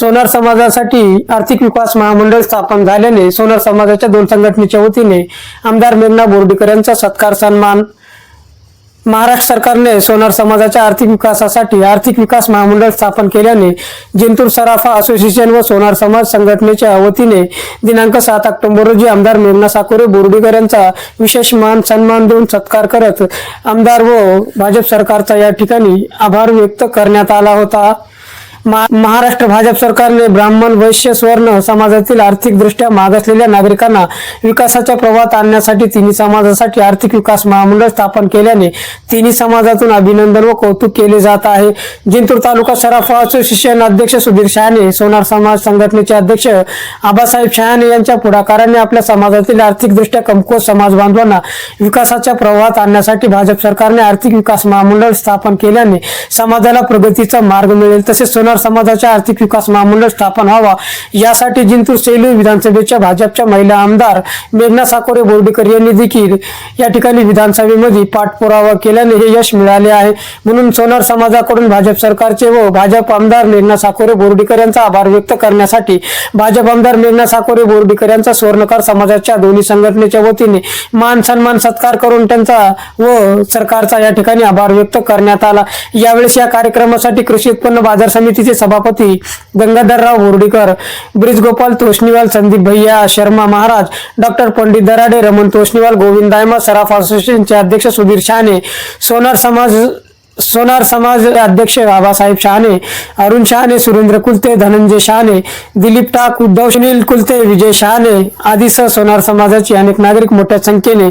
सोनार समाजासाठी आर्थिक विकास महामंडळ स्थापन झाल्याने सोनार समाजाच्या दोन संघटनेच्या वतीने आमदार मेघना बोर्डीकर यांचा सत्कार सन्मान महाराष्ट्र सरकारने सोनार समाजाच्या आर्थिक विकासासाठी आर्थिक विकास महामंडळ स्थापन केल्याने जिंतूर सराफा असोसिएशन व सोनार समाज संघटनेच्या वतीने दिनांक सात ऑक्टोबर रोजी आमदार मेघना साकोरे बोर्डीकर यांचा विशेष मान सन्मान देऊन सत्कार करत आमदार व भाजप सरकारचा या ठिकाणी आभार व्यक्त करण्यात आला होता. महाराष्ट्र भाजप सरकारने ब्राह्मण वैश्य स्वर्ण समाजातील आर्थिकदृष्ट्या मागासलेल्या नागरिकांना विकासाच्या प्रवाहात आणण्यासाठी तिन्ही समाजासाठी आर्थिक विकास महामंडळ स्थापन केल्याने तिन्ही समाजातून अभिनंदन व कौतुक केले जात आहे. जिंतूर तालुका सराफा असोसिएशन अध्यक्ष सुधीर शहाणे सोनार समाज संघटनेचे अध्यक्ष आबासाहेब शहाणे यांच्या पुढाकाराने आपल्या समाजातील आर्थिकदृष्ट्या कमकुवत समाज बांधवांना विकासाच्या प्रवाहात आणण्यासाठी भाजप सरकारने आर्थिक विकास महामंडळ स्थापन केल्याने समाजाला प्रगतीचा मार्ग मिळेल. तसेच सोनार समाजाच्या आर्थिक विकास महामंडळ स्थापन व्हावा यासाठी जिंतूर सेलू विधानसभेच्या भाजपच्या महिला आमदार मेघना साकोरे बोर्डीकर यांनी देखील या ठिकाणी विधानसभेमध्ये पाठपुरावा केल्याने हे यश मिळाले आहे. म्हणून सोनार समाजाकडून भाजप सरकारचे व भाजप आमदार मेघना साकोरे बोर्डीकर यांचा आभार व्यक्त करण्यासाठी भाजप आमदार मेघना साकोरे बोर्डीकर यांचा स्वर्णकार समाजाच्या दोन्ही संघटनेच्या वतीने मान सन्मान सत्कार करून त्यांचा व सरकारचा या ठिकाणी आभार व्यक्त करण्यात आला. यावेळेस या कार्यक्रमासाठी कृषी उत्पन्न बाजार समिती समितीचे सभापती गंगाधरराव बोर्डीकर ब्रिजगोपाल तोष्णीवाल संदीप भैया शर्मा महाराज डॉक्टर पंडित दराडे रमण तोष्णीवाल गोविंद दायमा सराफ असोसिएशनचे अध्यक्ष सुधीर शहाणे सोनार समाज सोनार समाज अध्यक्ष बाबासाहेब शहाणे अरुण शहाणे सुरेंद्र कुलते धनंजय शहाणे दिलीप टाक उद्धव सुनील कुलते विजय शहाणे आदीसह सोनार समाजाचे अनेक नागरिक मोठ्या संख्येने